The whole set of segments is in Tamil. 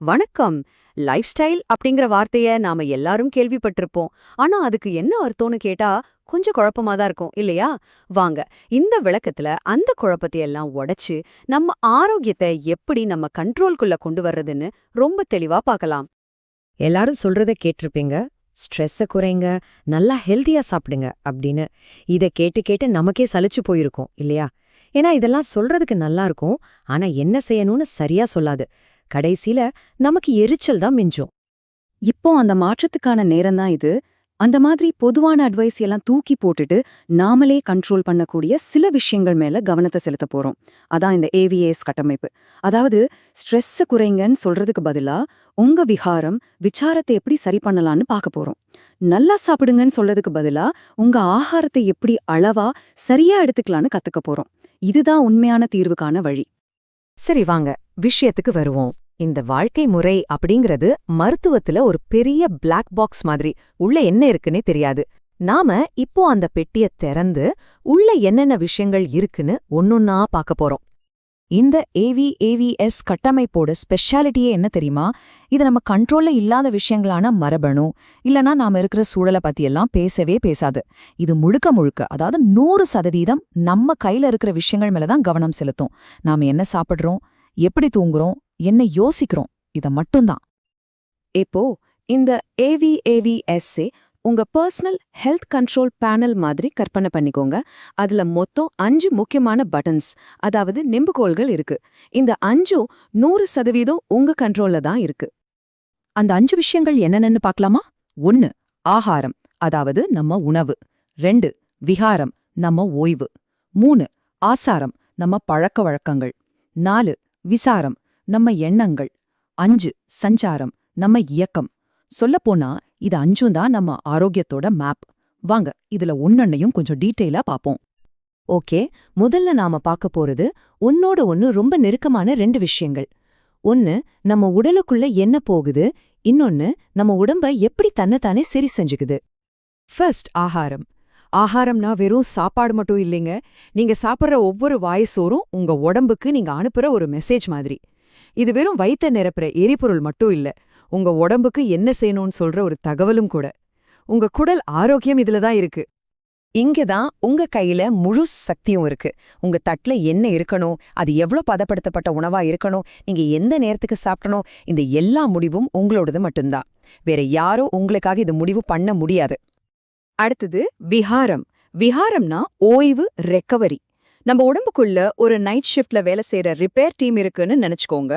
வணக்கம். லைஃப் ஸ்டைல் அப்படிங்கிற வார்த்தைய நாம எல்லாரும் கேள்விப்பட்டிருப்போம். ஆனா அதுக்கு என்ன அர்த்தம்னு கேட்டா கொஞ்சம் குழப்பமா தான் இருக்கும் இல்லையா? வாங்க இந்த விளக்கத்துல அந்த குழப்பத்தை எல்லாம் உடைச்சு நம்ம ஆரோக்கியத்தை எப்படி நம்ம கண்ட்ரோல்குள்ள கொண்டு வர்றதுன்னு ரொம்ப தெளிவா பார்க்கலாம். எல்லாரும் சொல்றத கேட்டிருப்பீங்க. ஸ்ட்ரெஸ்ஸை குறைங்க நல்லா ஹெல்தியா சாப்பிடுங்க அப்படின்னு. இத கேட்டு கேட்டு நமக்கே சலிச்சு போயிருக்கோம் இல்லையா? ஏன்னா இதெல்லாம் சொல்றதுக்கு நல்லா இருக்கும் ஆனா என்ன செய்யணும்னு சரியா சொல்லாது. கடைசியில நமக்கு எரிச்சல் தான் மிஞ்சும். இப்போ அந்த மாற்றத்துக்கான நேரம் தான் இது. அந்த மாதிரி பொதுவான அட்வைஸ் எல்லாம் தூக்கி போட்டுட்டு நாமளே கண்ட்ரோல் பண்ணக்கூடிய சில விஷயங்கள் மேல கவனத்தை செலுத்த போறோம். அதான் இந்த ஏவிஏஎஸ் கட்டமைப்பு. அதாவது ஸ்ட்ரெஸ்ஸு குறைங்கன்னு சொல்றதுக்கு பதிலா உங்க விகாரம் விசாரத்தை எப்படி சரி பண்ணலாம்னு பார்க்க போறோம். நல்லா சாப்பிடுங்கன்னு சொல்றதுக்கு பதிலா உங்க ஆகாரத்தை எப்படி அளவா சரியா எடுத்துக்கலாம்னு கத்துக்க போறோம். இதுதான் உண்மையான தீர்வுக்கான வழி. சரி வாங்க. விஷயத்துக்கு வருவோம். இந்த வாழ்க்கை முறை அப்படிங்கிறது மருத்துவத்துல ஒரு பெரிய பிளாக் பாக்ஸ் மாதிரி. உள்ள என்ன இருக்குன்னே தெரியாது. நாம இப்போ அந்த பெட்டிய திறந்து உள்ள என்னென்ன விஷயங்கள் இருக்குன்னு ஒன்னொன்னா பார்க்க போறோம். இந்த ஏவிஏவிஎஸ் கட்டமைப்போட ஸ்பெஷாலிட்டியே என்ன தெரியுமா? இது நம்ம கண்ட்ரோல்ல இல்லாத விஷயங்களான மரபணு இல்லனா நாம இருக்கிற சூழலை பத்தியெல்லாம் பேசவே பேசாது. இது முழுக்க முழுக்க அதாவது நூறு சதவீதம் நம்ம கையில இருக்கிற விஷயங்கள் மேலதான் கவனம் செலுத்தும். நாம என்ன சாப்பிடுறோம்? எப்படி தூங்குறோம் என்ன யோசிக்கிறோம் இத மட்டும்தான். இப்போ இந்த ஏவிஏவிஎஸ்ஏ உங்க பர்சனல் ஹெல்த் கண்ட்ரோல் பேனல் மாதிரி கற்பனை பண்ணிக்கோங்க. அதுல மொத்தம் அஞ்சு முக்கியமான பட்டன்ஸ் அதாவது நெம்புகோல்கள் இருக்கு. இந்த அஞ்சும் நூறு சதவீதம் உங்க கண்ட்ரோல்ல தான் இருக்கு. அந்த அஞ்சு விஷயங்கள் என்னென்னு பார்க்கலாமா? ஒன்னு ஆகாரம் அதாவது நம்ம உணவு. ரெண்டு விகாரம் நம்ம ஓய்வு. மூணு ஆசாரம் நம்ம பழக்க வழக்கங்கள். நாலு விசாரம் நம்ம எண்ணங்கள். அஞ்சு சஞ்சாரம் நம்ம இயக்கம். சொல்லப்போனா இது அஞ்சும் தான் நம்ம ஆரோக்கியத்தோட மேப் வாங்க இதுல ஒன்னொன்னையும் கொஞ்சம் டீட்டெயிலா பாப்போம். ஓகே முதல்ல நாம பார்க்க போறது ஒன்னோட ஒன்னு ரொம்ப நெருக்கமான ரெண்டு விஷயங்கள். ஒன்னு நம்ம உடலுக்குள்ள என்ன போகுது? இன்னொன்னு நம்ம உடம்ப எப்படி தன்னைத்தானே சரி செஞ்சுக்குது? ஃபர்ஸ்ட் ஆகாரம். ஆகாரம்னா வெறும் சாப்பாடு மட்டும் இல்லைங்க. நீங்க சாப்பிட்ற ஒவ்வொரு வாய்சோறும் உங்க உடம்புக்கு நீங்க அனுப்புற ஒரு மெசேஜ் மாதிரி. இது வெறும் வயித்த நிரப்புற எரிபொருள் மட்டும் இல்ல உங்க உடம்புக்கு என்ன செய்யணும்னு சொல்ற ஒரு தகவலும் கூட. உங்க குடல் ஆரோக்கியம் இதுல தான் இருக்கு. இங்க தான் உங்க கையில முழு சக்தியும் இருக்கு. உங்க தட்டுல என்ன இருக்கணும் அது எவ்ளோ பதப்படுத்தப்பட்ட உணவா இருக்கணும் நீங்க எந்த நேரத்துக்கு சாப்பிடணும் இந்த எல்லா முடிவும் உங்களோடது மட்டும்தான். வேற யாரோ உங்களுக்காக இது முடிவு பண்ண முடியாது. அடுத்தது விஹாரம். விஹாரம்னா ஓய்வு ரெக்கவரி நம்ம உடம்புக்குள்ள ஒரு நைட் ஷிஃப்ட்ல வேலை செய்யற ரிப்பேர் டீம் இருக்குன்னு நினைச்சுக்கோங்க.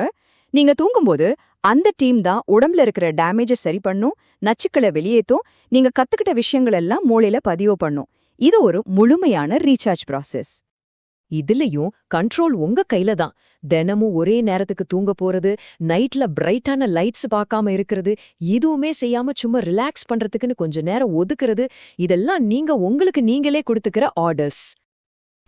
நீங்க தூங்கும்போது அந்த டீம் தான் உடம்புல இருக்கிற டேமேஜை சரி பண்ணும் நச்சுக்களை வெளியேற்றும் நீங்க கத்துக்கிட்ட விஷயங்கள் எல்லாம் மூளையில பதிவு பண்ணும். இது ஒரு முழுமையான ரீசார்ஜ் ப்ராசஸ் இதுலயும் கண்ட்ரோல் உங்க கையில தான். தினமும் ஒரே நேரத்துக்கு தூங்க போறது நைட்ல பிரைட்டான லைட்ஸ் பார்க்காம இருக்கிறது இதுவுமே செய்யாம சும்மா ரிலாக்ஸ் பண்றதுக்குன்னு கொஞ்ச நேரம் ஒதுக்குறது இதெல்லாம் நீங்க உங்களுக்கு நீங்களே கொடுத்துக்கிற ஆர்டர்ஸ்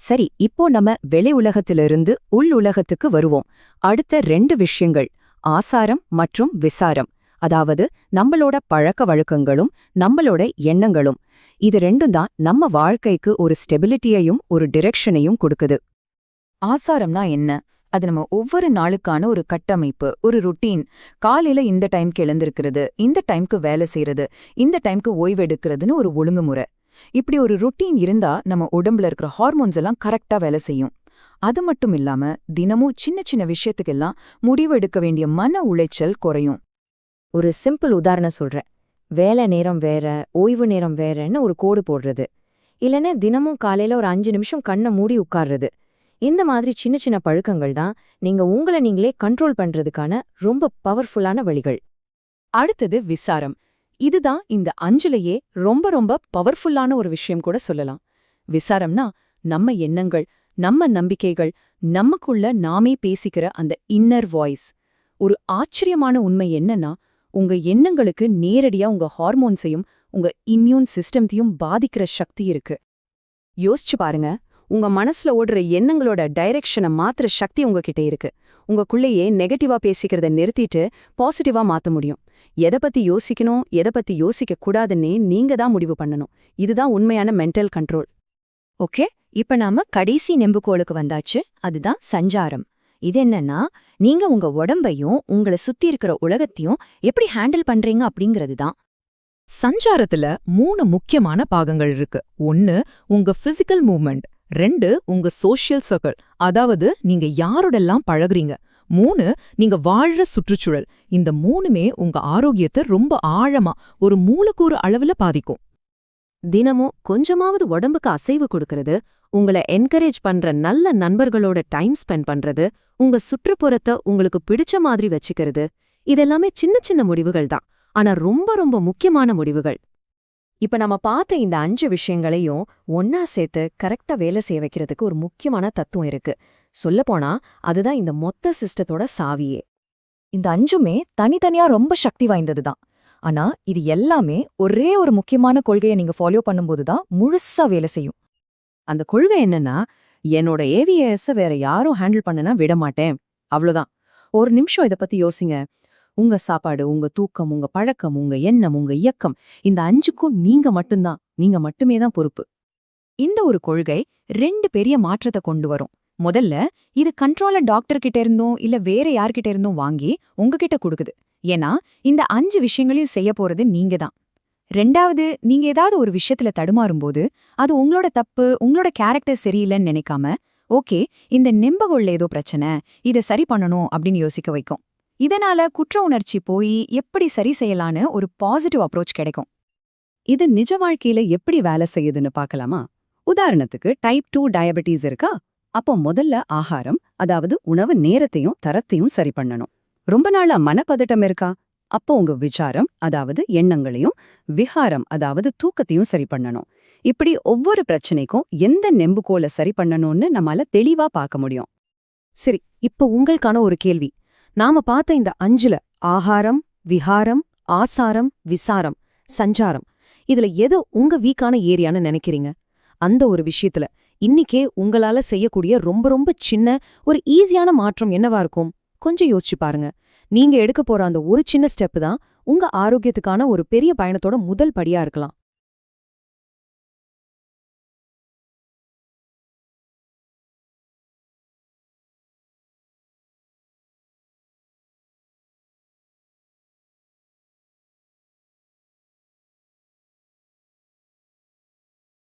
சரி இப்போ நம்ம வெளி உலகத்திலிருந்து உள் உலகத்துக்கு வருவோம். அடுத்த ரெண்டு விஷயங்கள் ஆசாரம் மற்றும் விசாரம். அதாவது நம்மளோட பழக்க வழக்கங்களும் நம்மளோட எண்ணங்களும். இது ரெண்டும் தான் நம்ம வாழ்க்கைக்கு ஒரு ஸ்டெபிலிட்டியையும் ஒரு டிரெக்ஷனையும் கொடுக்குது. ஆசாரம்னா என்ன? அது நம்ம ஒவ்வொரு நாளுக்கான ஒரு கட்டமைப்பு ஒரு ருட்டீன். காலையில இந்த டைம்க்கு எழுந்திருக்கிறது இந்த டைம்க்கு வேலை செய்யறது இந்த டைம்க்கு ஓய்வெடுக்கிறதுன்னு ஒரு ஒழுங்குமுறை. இப்படி ஒரு ருட்டீன் இருந்தா நம்ம உடம்புல இருக்கிற ஹார்மோன்ஸ் எல்லாம் கரெக்டா வேலை செய்யும். அது மட்டும் இல்லாம தினமும் சின்ன சின்ன விஷயத்துக்கெல்லாம் முடிவு எடுக்க வேண்டிய மன உளைச்சல் குறையும். ஒரு சிம்பிள் உதாரணம் சொல்றேன். வேலை நேரம் வேற ஓய்வு நேரம் வேறன்னு ஒரு கோடு போடுறது. இல்லைன்னா தினமும் காலையில ஒரு அஞ்சு நிமிஷம் கண்ணை மூடி உட்கார்றது. இந்த மாதிரி சின்ன சின்ன பழக்கங்கள் தான் நீங்க உங்களை நீங்களே கண்ட்ரோல் பண்றதுக்கான ரொம்ப பவர்ஃபுல்லான வழிகள். அடுத்தது விசாரம். இதுதான் இந்த அஞ்சுலையே ரொம்ப ரொம்ப பவர்ஃபுல்லான ஒரு விஷயம் கூட சொல்லலாம். விசாரம்னா நம்ம எண்ணங்கள் நம்ம நம்பிக்கைகள் நமக்குள்ள நாமே பேசிக்கிற அந்த இன்னர் வாய்ஸ் ஒரு ஆச்சரியமான உண்மை என்னன்னா உங்க எண்ணங்களுக்கு நேரடியா உங்க ஹார்மோன்ஸையும் உங்க இம்யூன் சிஸ்டம்த்தையும் பாதிக்கிற சக்தி இருக்கு. யோசிச்சு பாருங்க உங்க மனசுல ஓடுற எண்ணங்களோட டைரக்ஷனை மாத்துற சக்தி உங்ககிட்ட இருக்கு. உங்களுக்குள்ளேயே நெகட்டிவா பேசிக்கிறத நிறுத்திட்டு பாசிட்டிவா மாத்த முடியும். எதை பத்தி யோசிக்கணும் எதை பத்தி யோசிக்க கூடாதுன்னே நீங்க தான் முடிவு பண்ணணும். இதுதான் உண்மையான மென்டல் கண்ட்ரோல் ஓகே இப்ப நாம கடைசி நெம்புகோளுக்கு வந்தாச்சு. அதுதான் சஞ்சாரம். இது என்னன்னா நீங்க உங்க உடம்பையும் உங்களை சுத்தி இருக்கிற உலகத்தையும் எப்படி ஹேண்டில் பண்றீங்க அப்படிங்கிறது தான். சஞ்சாரத்துல மூணு முக்கியமான பாகங்கள் இருக்கு. ஒன்னு உங்க பிசிக்கல் மூவ்மெண்ட் ரெண்டு உங்க சோஷியல் சர்க்கிள் அதாவது நீங்க யாரோடெல்லாம் பழகுறீங்க. மூணு நீங்க வாழ்ற சுற்றுச்சூழல். இந்த மூணுமே உங்க ஆரோக்கியத்தை ரொம்ப ஆழமா ஒரு மூலக்கூறு அளவுல பாதிக்கும். தினமும் கொஞ்சமாவது உடம்புக்கு அசைவு கொடுக்கறது உங்களை என்கரேஜ் பண்ற நல்ல நண்பர்களோட டைம் ஸ்பெண்ட் பண்றது உங்க சுற்றுப்புறத்தை உங்களுக்கு பிடிச்ச மாதிரி வச்சுக்கிறது இதெல்லாமே சின்ன சின்ன முடிவுகள் தான். ஆனா ரொம்ப ரொம்ப முக்கியமான முடிவுகள். இப்ப நம்ம பார்த்த இந்த அஞ்சு விஷயங்களையும் ஒன்னா சேர்த்து கரெக்டா வேலை செய்ய வைக்கிறதுக்கு ஒரு முக்கியமான தத்துவம் இருக்கு. சொல்லப்போனா அதுதான் இந்த மொத்த சிஸ்டத்தோட சாவியே. இந்த அஞ்சுமே தனித்தனியா ரொம்ப சக்தி வாய்ந்தது தான். ஆனா இது எல்லாமே ஒரே ஒரு முக்கியமான கொள்கையை நீங்க ஃபாலோ பண்ணும்போது தான் முழுசா வேலை செய்யும். அந்த கொள்கை என்னன்னா என்னோட ஏவிஎஸ் வேற யாரும் ஹேண்டில் பண்ணனா விட மாட்டேன். அவ்வளவுதான். ஒரு நிமிஷம் இத பத்தி யோசிங்க. உங்க சாப்பாடு உங்க தூக்கம் உங்க பழக்கம் உங்க எண்ணம் உங்க இயக்கம் இந்த அஞ்சுக்கும் நீங்க மட்டும்தான். நீங்க மட்டுமே தான் பொறுப்பு. இந்த ஒரு கொள்கை ரெண்டு பெரிய மாற்றத்தை கொண்டு வரும். முதல்ல இது கண்ட்ரோல டாக்டர் கிட்ட இருந்தும் இல்ல வேற யார்கிட்ட இருந்தும் வாங்கி உங்ககிட்ட கொடுக்குது. ஏன்னா இந்த அஞ்சு விஷயங்களையும் செய்ய போறது நீங்க தான் ரெண்டாவது நீங்க ஏதாவது ஒரு விஷயத்துல தடுமாறும்போது அது உங்களோட தப்பு உங்களோட கேரக்டர் சரியில்லைன்னு நினைக்காம ஓகே இந்த நெம்பகொள்ள ஏதோ பிரச்சனை இதை சரி பண்ணணும் அப்படின்னு யோசிக்க வைக்கும். இதனால குற்ற உணர்ச்சி போய் எப்படி சரி செய்யலான்னு ஒரு பாசிட்டிவ் அப்ரோச் கிடைக்கும். இது நிஜ வாழ்க்கையில எப்படி வேலை செய்யுதுன்னு பார்க்கலாமா? உதாரணத்துக்கு டைப் டூ டயபெட்டிஸ் இருக்கா? அப்போ முதல்ல ஆகாரம் அதாவது உணவு நேரத்தையும் தரத்தையும் சரி பண்ணணும். ரொம்ப நாளா மனப்பதட்டம் இருக்கா? அப்போ உங்க விசாரம் அதாவது எண்ணங்களையும் விகாரம் அதாவது தூக்கத்தையும் சரி பண்ணணும். இப்படி ஒவ்வொரு பிரச்சனைக்கும் எந்த நெம்புகோலை சரி பண்ணணும்னு நம்மால தெளிவா பார்க்க முடியும். சரி இப்ப உங்களுக்கான ஒரு கேள்வி. நாம பார்த்த இந்த அஞ்சுல ஆகாரம் விஹாரம் ஆசாரம் விசாரம் சஞ்சாரம் இதுல எது உங்க வீக்கான ஏரியான்னு நினைக்கிறீங்க? அந்த ஒரு விஷயத்துல இன்னிக்கே உங்களால செய்யக்கூடிய ரொம்ப ரொம்ப சின்ன ஒரு ஈஸியான மாற்றம் என்னவா இருக்கும்? கொஞ்சம் யோசிச்சு பாருங்க. நீங்க எடுக்க போற அந்த ஒரு சின்ன ஸ்டெப் தான் உங்க ஆரோக்கியத்துக்கான ஒரு பெரிய பயணத்தோட முதல் படியா இருக்கலாம்.